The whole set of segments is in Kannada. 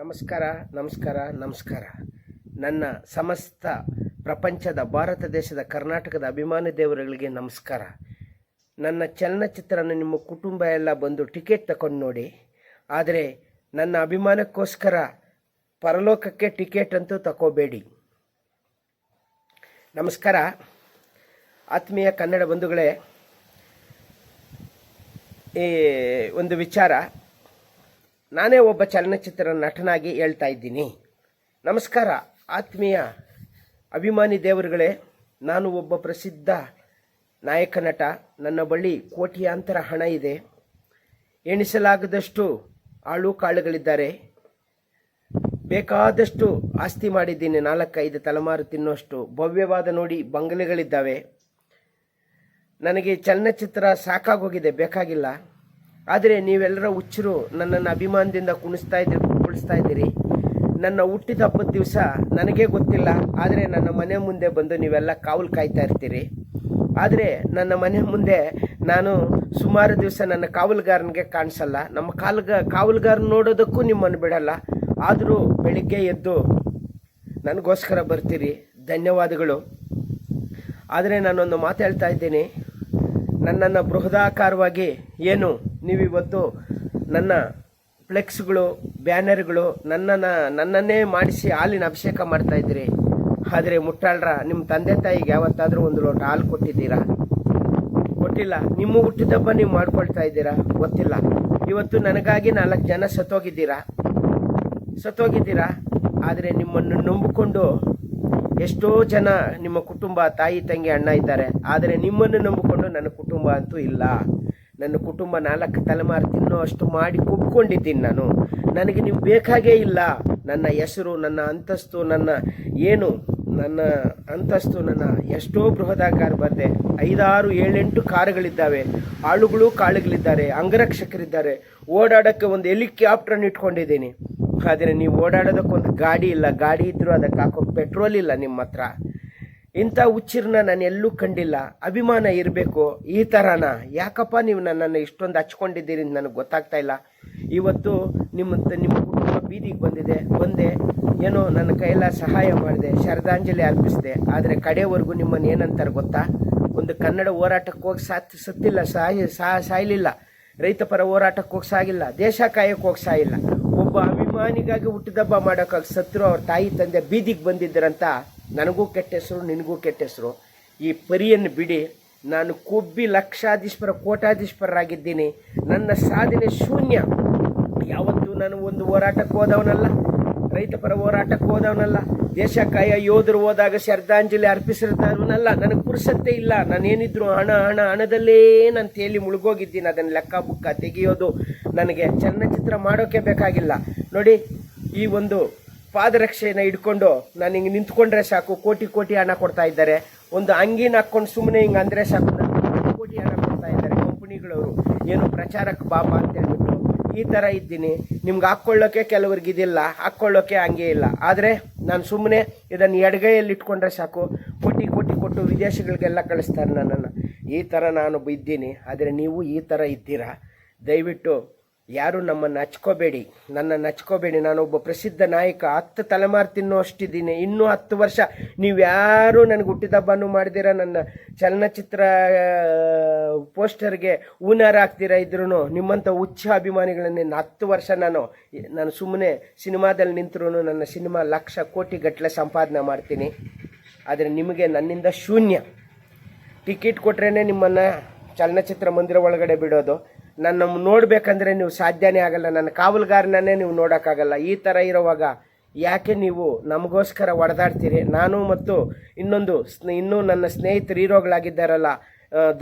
ನಮಸ್ಕಾರ ನಮಸ್ಕಾರ ನಮಸ್ಕಾರ. ನನ್ನ ಸಮಸ್ತ ಪ್ರಪಂಚದ, ಭಾರತ ದೇಶದ, ಕರ್ನಾಟಕದ ಅಭಿಮಾನಿ ದೇವರುಗಳಿಗೆ ನಮಸ್ಕಾರ. ನನ್ನ ಚಲನಚಿತ್ರನ ನಿಮ್ಮ ಕುಟುಂಬ ಎಲ್ಲ ಬಂದು ಟಿಕೆಟ್ ತಗೊಂಡು ನೋಡಿ. ಆದರೆ ನನ್ನ ಅಭಿಮಾನಕ್ಕೋಸ್ಕರ ಪರಲೋಕಕ್ಕೆ ಟಿಕೆಟ್ ಅಂತೂ ತಗೋಬೇಡಿ ನಮಸ್ಕಾರ. ಆತ್ಮೀಯ ಕನ್ನಡ ಬಂಧುಗಳೇ, ಈ ಒಂದು ವಿಚಾರ ನಾನೇ ಒಬ್ಬ ಚಲನಚಿತ್ರ ನಟನಾಗಿ ಹೇಳ್ತಾ ಇದ್ದೀನಿ. ನಮಸ್ಕಾರ, ಆತ್ಮೀಯ ಅಭಿಮಾನಿ ದೇವರುಗಳೇ. ನಾನು ಒಬ್ಬ ಪ್ರಸಿದ್ಧ ನಾಯಕ ನಟ. ನನ್ನ ಬಳಿ ಕೋಟ್ಯಾಂತರ ಹಣ ಇದೆ. ಎಣಿಸಲಾಗದಷ್ಟು ಆಳು ಕಾಳುಗಳಿದ್ದಾರೆ. ಬೇಕಾದಷ್ಟು ಆಸ್ತಿ ಮಾಡಿದ್ದೀನಿ. ನಾಲ್ಕೈದು ತಲೆಮಾರು ತಿನ್ನುವಷ್ಟು ಭವ್ಯವಾದ ನೋಡಿ ಬಂಗಲೆಗಳಿದ್ದಾವೆ. ನನಗೆ ಚಲನಚಿತ್ರ ಸಾಕಾಗೋಗಿದೆ. ಬೇಕಾಗಿಲ್ಲ. ಆದರೆ ನೀವೆಲ್ಲರ ಹುಚ್ಚರು ನನ್ನನ್ನು ಅಭಿಮಾನದಿಂದ ಕುಣಿಸ್ತಾ ಇದ್ದೀರಿ ಕುಳಿಸ್ತಾ ಇದ್ದೀರಿ. ನನ್ನ ಹುಟ್ಟಿದ ಹಬ್ಬದ ದಿವಸ ನನಗೇ ಗೊತ್ತಿಲ್ಲ, ಆದರೆ ನನ್ನ ಮನೆ ಮುಂದೆ ಬಂದು ನೀವೆಲ್ಲ ಕಾವಲು ಕಾಯ್ತಾ ಇರ್ತೀರಿ. ಆದರೆ ನನ್ನ ಮನೆ ಮುಂದೆ ನಾನು ಸುಮಾರು ದಿವಸ ನನ್ನ ಕಾವಲುಗಾರನಿಗೆ ಕಾಣಿಸಲ್ಲ. ನಮ್ಮ ಕಾಲ್ಗ, ಕಾವಲುಗಾರನ ನೋಡೋದಕ್ಕೂ ನಿಮ್ಮನ್ನು ಬಿಡಲ್ಲ. ಆದರೂ ಬೆಳಿಗ್ಗೆ ಎದ್ದು ನನಗೋಸ್ಕರ ಬರ್ತೀರಿ. ಧನ್ಯವಾದಗಳು. ಆದರೆ ನಾನೊಂದು ಮಾತು ಹೇಳ್ತಾ ಇದ್ದೀನಿ. ನನ್ನನ್ನು ಬೃಹದಾಕಾರವಾಗಿ ಏನು ನೀವಿವತ್ತು ನನ್ನ ಫ್ಲೆಕ್ಸ್ಗಳು, ಬ್ಯಾನರ್ಗಳು ನನ್ನನ್ನು, ನನ್ನನ್ನೇ ಮಾಡಿಸಿ ಹಾಲಿನ ಅಭಿಷೇಕ ಮಾಡ್ತಾ ಇದ್ದೀರಿ. ಆದರೆ ಮುಟ್ಟಾಳ್ರ ನಿಮ್ಮ ತಂದೆ ತಾಯಿಗೆ ಯಾವತ್ತಾದರೂ ಒಂದು ಲೋಟ ಹಾಲು ಕೊಟ್ಟಿದ್ದೀರಾ? ಕೊಟ್ಟಿಲ್ಲ. ನಿಮ್ಮ ಹುಟ್ಟಿದಬ್ಬ ನೀವು ಮಾಡ್ಕೊಳ್ತಾ ಇದ್ದೀರಾ? ಗೊತ್ತಿಲ್ಲ. ಇವತ್ತು ನನಗಾಗಿ ನಾಲ್ಕು ಜನ ಸತ್ತೋಗಿದ್ದೀರಾ? ಸತ್ತೋಗಿದ್ದೀರಾ? ಆದರೆ ನಿಮ್ಮನ್ನು ನಂಬಿಕೊಂಡು ಎಷ್ಟೋ ಜನ ನಿಮ್ಮ ಕುಟುಂಬ ತಾಯಿ, ತಂಗಿ, ಅಣ್ಣ ಇದ್ದಾರೆ. ಆದರೆ ನಿಮ್ಮನ್ನು ನಂಬಿಕೊಂಡು ನನ್ನ ಕುಟುಂಬ ಅಂತೂ ಇಲ್ಲ. ನನ್ನ ಕುಟುಂಬ ನಾಲ್ಕು ತಲೆಮಾರು ತಿನ್ನೋ ಅಷ್ಟು ಮಾಡಿ ಕುಬ್ಕೊಂಡಿದ್ದೀನಿ ನಾನು. ನನಗೆ ನೀವು ಬೇಕಾಗೇ ಇಲ್ಲ. ನನ್ನ ಹೆಸರು, ನನ್ನ ಅಂತಸ್ತು, ನನ್ನ ಏನು, ನನ್ನ ಅಂತಸ್ತು, ನನ್ನ ಎಷ್ಟೋ ಬೃಹದಾಕಾರ ಬಂದೆ ಐದಾರು, ಏಳೆಂಟು ಕಾರುಗಳಿದ್ದಾವೆ. ಆಳುಗಳು, ಕಾಳುಗಳಿದ್ದಾರೆ. ಅಂಗರಕ್ಷಕರಿದ್ದಾರೆ. ಓಡಾಡೋಕ್ಕೆ ಒಂದು ಹೆಲಿಕಾಪ್ಟ್ರನ್ನ ಇಟ್ಕೊಂಡಿದ್ದೀನಿ. ಆದರೆ ನೀವು ಓಡಾಡೋದಕ್ಕೊಂದು ಗಾಡಿ ಇಲ್ಲ. ಗಾಡಿ ಇದ್ದರೂ ಅದಕ್ಕೆ ಹಾಕೋ ಪೆಟ್ರೋಲ್ ಇಲ್ಲ ನಿಮ್ಮ ಹತ್ರ. ಇಂಥ ಹುಚ್ಚಿರನ್ನ ನಾನು ಎಲ್ಲೂ ಕಂಡಿಲ್ಲ. ಅಭಿಮಾನ ಇರಬೇಕು ಈ ಥರನ ಯಾಕಪ್ಪ ನೀವು ನನ್ನನ್ನು ಇಷ್ಟೊಂದು ಹಚ್ಕೊಂಡಿದ್ದೀರಿ ಅಂತ ನನಗೆ ಗೊತ್ತಾಗ್ತಾ ಇಲ್ಲ. ಇವತ್ತು ನಿಮ್ಮ ನಿಮ್ಮ ಕುಟುಂಬ ಬೀದಿಗೆ ಬಂದಿದೆ. ಬಂದೆ, ಏನೋ ನನ್ನ ಕೈಯೆಲ್ಲ ಸಹಾಯ ಮಾಡಿದೆ, ಶ್ರದ್ಧಾಂಜಲಿ ಅರ್ಪಿಸಿದೆ. ಆದರೆ ಕಡೆವರೆಗೂ ನಿಮ್ಮನ್ನು ಏನಂತಾರೆ ಗೊತ್ತಾ? ಒಂದು ಕನ್ನಡ ಹೋರಾಟಕ್ಕೆ ಹೋಗಿ ಸಾತ್, ಸತ್ತಿಲ್ಲ, ಸಾಯಿ, ಸಾ, ಸಾಯಲಿಲ್ಲ. ರೈತಪರ ಹೋರಾಟಕ್ಕೆ ಹೋಗಿ ಸಾಗಿಲ್ಲ. ದೇಶ ಕಾಯಕ್ಕೆ ಹೋಗಿ ಸಾಯಿಲ್ಲ. ಒಬ್ಬ ಅಭಿಮಾನಿಗಾಗಿ ಹುಟ್ಟಿದಬ್ಬ ಮಾಡೋಕ್ಕಾಗಿ ಸತ್ರು ಅವ್ರ ತಾಯಿ, ತಂದೆ ಬೀದಿಗೆ ಬಂದಿದ್ದರಂತ ನನಗೂ ಕೆಟ್ಟ ಹೆಸರು, ನಿನಗೂ ಕೆಟ್ಟ ಹೆಸರು. ಈ ಪರಿಯನ್ನು ಬಿಡಿ. ನಾನು ಕೊಬ್ಬಿ ಲಕ್ಷಾಧೀಶ್ವರ, ಕೋಟಾಧೀಶ್ವರರಾಗಿದ್ದೀನಿ. ನನ್ನ ಸಾಧನೆ ಶೂನ್ಯ. ಯಾವತ್ತೂ ನಾನು ಒಂದು ಹೋರಾಟಕ್ಕೆ ಹೋದವನಲ್ಲ. ರೈತ ಪರ ಹೋರಾಟಕ್ಕೆ ಹೋದವನಲ್ಲ. ದೇಶ ಕಾಯ ಯೋಧರು ಹೋದಾಗ ಶ್ರದ್ಧಾಂಜಲಿ ಅರ್ಪಿಸಿರ್ತಾರವನಲ್ಲ ನನಗೆ ಪುರುಸತ್ತೆ ಇಲ್ಲ. ನಾನೇನಿದ್ರು ಹಣ ಹಣ, ಹಣದಲ್ಲೇ ನಾನು ತೇಲಿ ಮುಳುಗೋಗಿದ್ದೀನಿ. ಅದನ್ನು ಲೆಕ್ಕ ಬುಕ್ಕ ತೆಗೆಯೋದು ನನಗೆ ಚಲನಚಿತ್ರ ಮಾಡೋಕೆ ಬೇಕಾಗಿಲ್ಲ. ನೋಡಿ, ಈ ಒಂದು ಪಾದರಕ್ಷೆಯನ್ನು ಇಟ್ಕೊಂಡು ನಾನು ಹಿಂಗೆ ನಿಂತ್ಕೊಂಡ್ರೆ ಸಾಕು, ಕೋಟಿ ಕೋಟಿ ಹಣ ಕೊಡ್ತಾ ಇದ್ದಾರೆ. ಒಂದು ಅಂಗಿನ ಹಾಕ್ಕೊಂಡು ಸುಮ್ಮನೆ ಹಿಂಗೆ ಅಂದರೆ ಸಾಕು ಕೋಟಿ ಹಣ ಕೊಡ್ತಾ ಇದ್ದಾರೆ ಕಂಪ್ನಿಗಳವರು. ಏನು ಪ್ರಚಾರಕ್ಕೆ ಬಾಬಾ ಅಂತ ಹೇಳ್ಬಿಟ್ಟು ಈ ಥರ ಇದ್ದೀನಿ. ನಿಮ್ಗೆ ಹಾಕ್ಕೊಳ್ಳೋಕೆ ಕೆಲವ್ರಿಗೆ ಇದಿಲ್ಲ, ಹಾಕ್ಕೊಳ್ಳೋಕೆ ಹಂಗೆ ಇಲ್ಲ. ಆದರೆ ನಾನು ಸುಮ್ಮನೆ ಇದನ್ನು ಎಡಗೈಯಲ್ಲಿ ಇಟ್ಕೊಂಡ್ರೆ ಸಾಕು, ಕೋಟಿ ಕೋಟಿ ಕೊಟ್ಟು ವಿದೇಶಗಳಿಗೆಲ್ಲ ಕಳಿಸ್ತಾರೆ ನನ್ನನ್ನು. ಈ ಥರ ನಾನು ಇದ್ದೀನಿ. ಆದರೆ ನೀವು ಈ ಥರ ಇದ್ದೀರಾ? ದಯವಿಟ್ಟು ಯಾರು ನಮ್ಮನ್ನು ಹಚ್ಕೋಬೇಡಿ. ನನ್ನನ್ನು ನಾನು ನಾನೊಬ್ಬ ಪ್ರಸಿದ್ಧ ನಾಯಕ. ಹತ್ತು ತಲೆಮಾರು ತಿನ್ನೋ ಅಷ್ಟಿದ್ದೀನಿ. ಇನ್ನೂ ಹತ್ತು ವರ್ಷ ನೀವು ಯಾರು ನನಗೆ ಹುಟ್ಟಿದಬ್ಬನೂ ಮಾಡಿದಿರ. ನನ್ನ ಚಲನಚಿತ್ರ ಪೋಸ್ಟರ್ಗೆ ಊನಾರ ಹಾಕ್ತೀರಾ ಇದ್ರೂ ನಿಮ್ಮಂಥ ಉಚ್ಚ ಅಭಿಮಾನಿಗಳನ್ನೇ ಹತ್ತು ವರ್ಷ ನಾನು ನಾನು ಸುಮ್ಮನೆ ಸಿನಿಮಾದಲ್ಲಿ ನಿಂತರೂ ನನ್ನ ಸಿನಿಮಾ ಲಕ್ಷ ಕೋಟಿ ಗಟ್ಟಲೆ ಸಂಪಾದನೆ ಮಾಡ್ತೀನಿ. ಆದರೆ ನಿಮಗೆ ನನ್ನಿಂದ ಶೂನ್ಯ. ಟಿಕೆಟ್ ಕೊಟ್ರೇ ನಿಮ್ಮನ್ನು ಚಲನಚಿತ್ರ ಮಂದಿರ ಒಳಗಡೆ ಬಿಡೋದು. ನನ್ನ ನೋಡಬೇಕಂದ್ರೆ ನೀವು ಸಾಧ್ಯನೇ ಆಗಲ್ಲ. ನನ್ನ ಕಾವಲುಗಾರನನ್ನೇ ನೀವು ನೋಡೋಕ್ಕಾಗಲ್ಲ. ಈ ಥರ ಇರುವಾಗ ಯಾಕೆ ನೀವು ನಮಗೋಸ್ಕರ ಒಡೆದಾಡ್ತೀರಿ? ನಾನು ಮತ್ತು ಇನ್ನೊಂದು ಸ್ನೇ, ಇನ್ನೂ ನನ್ನ ಸ್ನೇಹಿತರು ಹೀರೋಗಳಾಗಿದ್ದಾರಲ್ಲ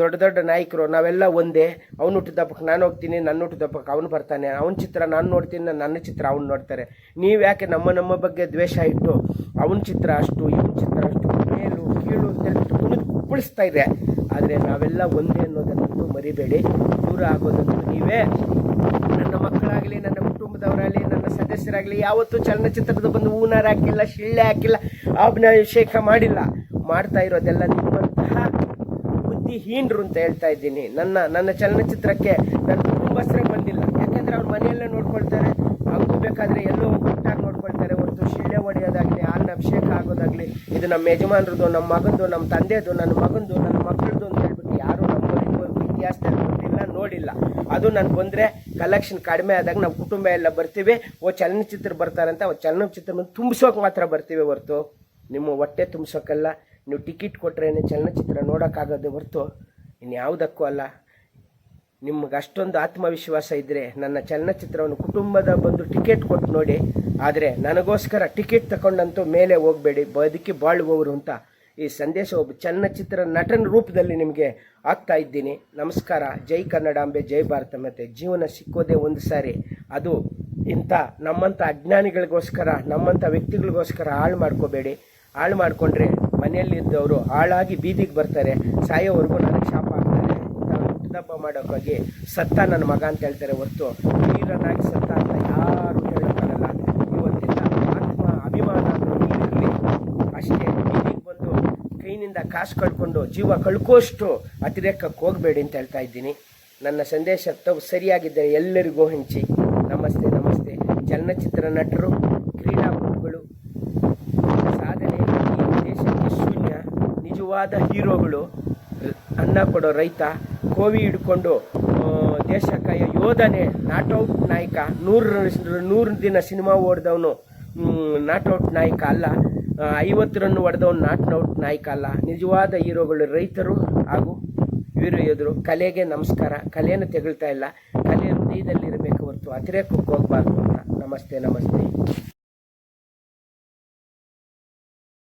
ದೊಡ್ಡ ದೊಡ್ಡ ನಾಯಕರು, ನಾವೆಲ್ಲ ಒಂದೇ. ಅವ್ನು ಹುಟ್ಟಿದಪ್ಪಕ್ಕೆ ನಾನು ಹೋಗ್ತೀನಿ, ನನ್ನ ಹುಟ್ಟಿದಪ್ಪಕ್ಕೆ ಅವನು ಬರ್ತಾನೆ. ಅವನ ಚಿತ್ರ ನಾನು ನೋಡ್ತೀನಿ, ನನ್ನ ಚಿತ್ರ ಅವ್ನು ನೋಡ್ತಾರೆ. ನೀವು ಯಾಕೆ ನಮ್ಮ ನಮ್ಮ ಬಗ್ಗೆ ದ್ವೇಷ ಇಟ್ಟು ಅವನ ಚಿತ್ರ ಅಷ್ಟು, ಇವನ ಚಿತ್ರ ಅಷ್ಟು ಮೇಲು, ಕೀಳು ಅಂತ ಕುಣಿದು ಇದೆ ಆದರೆ ನಾವೆಲ್ಲ ಒಂದೇ ಅನ್ನೋದನ್ನು ಮರಿಬೇಡಿ. ದೂರ ಆಗೋದಂತೂ ನೀವೇ ನನ್ನ ಮಕ್ಕಳಾಗಲಿ, ನನ್ನ ಕುಟುಂಬದವರಾಗಲಿ, ನನ್ನ ಸದಸ್ಯರಾಗಲಿ, ಯಾವತ್ತೂ ಚಲನಚಿತ್ರದ ಬಂದು ಹೂನಾರ ಹಾಕಿಲ್ಲ, ಶಿಳ್ಳೆ ಹಾಕಿಲ್ಲ ಅಭಿನಯಾಭಿಷೇಕ ಮಾಡಿಲ್ಲ. ಮಾಡ್ತಾ ಇರೋದೆಲ್ಲ ನಿಮ್ಮಂತಹ ಬುದ್ಧಿಹೀನರು ಅಂತ ಹೇಳ್ತಾ ಇದ್ದೀನಿ. ನನ್ನ ನನ್ನ ಚಲನಚಿತ್ರಕ್ಕೆ ನನ್ನ ಕುಟುಂಬಸ್ಥರೇ ಬಂದಿಲ್ಲ. ಯಾಕೆಂದ್ರೆ ಅವ್ರ ಮನೆಯಲ್ಲೇ ನೋಡ್ಕೊಳ್ತಾರೆ ಹಾಗೂ ಬೇಕಾದರೆ ಎಲ್ಲೋ ಒಟ್ಟಾಗಿ ನೋಡ್ಕೊಳ್ತಾರೆ. ಹೊರತು ಶಿಳ್ಳೆ ಹೊಡೆಯೋದಾಗಲಿ, ಹಾಲಿನ ಅಭಿಷೇಕ ಆಗೋದಾಗಲಿ, ಇದು ನಮ್ಮ ಯಜಮಾನ್ರದ್ದು, ನಮ್ಮ ಮಗಂದು, ನಮ್ಮ ತಂದೆದು ನನ್ನ ಮಗಂದು, ನನ್ನ ಮಗ ಅದು ನಾನು ಬಂದರೆ ಕಲೆಕ್ಷನ್ ಕಡಿಮೆ ಆದಾಗ ನಾವು ಕುಟುಂಬ ಎಲ್ಲ ಬರ್ತೀವಿ. ಓ, ಚಲನಚಿತ್ರ ಬರ್ತಾರಂತ ಓ, ಚಲನಚಿತ್ರ ತುಂಬಿಸೋಕೆ ಮಾತ್ರ ಬರ್ತೀವಿ ಹೊರ್ತು. ನಿಮ್ಮ ಹೊಟ್ಟೆ ತುಂಬಿಸೋಕ್ಕಲ್ಲ ನೀವು ಟಿಕೆಟ್ ಕೊಟ್ಟರೇನೆ ಚಲನಚಿತ್ರ ನೋಡೋಕ್ಕಾಗೋದು ಹೊರ್ತು. ಇನ್ಯಾವುದಕ್ಕೂ ಅಲ್ಲ. ನಿಮ್ಗೆ ಅಷ್ಟೊಂದು ಆತ್ಮವಿಶ್ವಾಸ ಇದ್ದರೆ ನನ್ನ ಚಲನಚಿತ್ರವನ್ನು ಕುಟುಂಬದ ಬಂದು ಟಿಕೆಟ್ ಕೊಟ್ಟು ನೋಡಿ. ಆದರೆ ನನಗೋಸ್ಕರ ಟಿಕೆಟ್ ತಗೊಂಡಂತೂ ಮೇಲೆ ಹೋಗಬೇಡಿ. ಬದುಕಿ ಬಾಳುವವರು ಅಂತ ಈ ಸಂದೇಶ ಒಬ್ಬ ಚಲನಚಿತ್ರ ನಟನ ರೂಪದಲ್ಲಿ ನಿಮಗೆ ಆಗ್ತಾ ಇದ್ದೀನಿ. ನಮಸ್ಕಾರ. ಜೈ ಕನ್ನಡಾಂಬೆ, ಜೈ ಭಾರತ ಮತ್ತು ಜೀವನ ಸಿಕ್ಕೋದೇ ಒಂದು ಸಾರಿ. ಅದು ಇಂಥ ನಮ್ಮಂಥ ಅಜ್ಞಾನಿಗಳಿಗೋಸ್ಕರ, ನಮ್ಮಂಥ ವ್ಯಕ್ತಿಗಳಿಗೋಸ್ಕರ ಹಾಳು ಮಾಡ್ಕೋಬೇಡಿ. ಹಾಳು ಮಾಡಿಕೊಂಡ್ರೆ ಮನೆಯಲ್ಲಿದ್ದವರು ಹಾಳಾಗಿ ಬೀದಿಗೆ ಬರ್ತಾರೆ. ಸಾಯೋವರೆಗೂ ನನಗೆ ಶಾಪ ಆಗ್ತಾರೆ. ನಾನು ಮಾಡೋಕ್ಕಾಗಿ ಸತ್ತ ನನ್ನ ಮಗ ಅಂತ ಹೇಳ್ತಾರೆ ಹೊರತು. ವೀರನಾಗಿ ಸತ್ತ ಅಂತ ಯಾರು ಹೇಳೋಕ್ಕಾಗಲ್ಲ ಇವತ್ತಿಂದ ಆತ್ಮ ಅಭಿಮಾನ ಅನ್ನೋದು ಇರಲಿ ಅಷ್ಟೇ ಬೀದಿಗೆ ಬಂದು ಕೈನಿಂದ ಕಾಸು ಕಳ್ಕೊಂಡು ಜೀವ ಕಳ್ಕೋಷ್ಟು ಅತಿರೇಕಕ್ಕೆ ಹೋಗಬೇಡಿ ಅಂತ ಹೇಳ್ತಾ ಇದ್ದೀನಿ. ನನ್ನ ಸಂದೇಶ ತಗು ಸರಿಯಾಗಿದ್ದರೆ ಎಲ್ಲರಿಗೂ ಹಂಚಿ. ನಮಸ್ತೆ ನಮಸ್ತೆ. ಚಲನಚಿತ್ರ ನಟರು ಕ್ರೀಡಾಪಟುಗಳು ಸಾಧನೆ. ದೇಶಕ್ಕೆ ಶೂನ್ಯ, ನಿಜವಾದ ಹೀರೋಗಳು, ಅನ್ನ ಕೊಡೋ ರೈತ, ಕೋವಿ ಹಿಡ್ಕೊಂಡು ದೇಶ ಕಾಯೋ ಯೋಧನೆ ನಾಟೌಟ್ ನಾಯಕ ನೂರು ನೂರು ದಿನ ಸಿನಿಮಾ ಓಡಿದವನು ನಾಟೌಟ್ ನಾಯಕ ಅಲ್ಲ. ಐವತ್ತು ರನ್ ಹೊಡೆದವನು ನಾಟ್ ಔಟ್ ನಾಯಕ ಅಲ್ಲ ನಿಜವಾದ ಹೀರೋಗಳು ರೈತರು ಹಾಗೂ ವೀರ ಯೋಧರು. ಕಲೆಗೆ ನಮಸ್ಕಾರ. ಕಲೆಯನ್ನು ತೆಗಳ್ತಾ ಇಲ್ಲ. ಕಲೆ ಹೃದಯದಲ್ಲಿರಬೇಕು ಹೊರತು ಅತಿರೇಕಕ್ಕೆ ಹೋಗಬಾರ್ದು ಅಂತ. ನಮಸ್ತೆ ನಮಸ್ತೆ.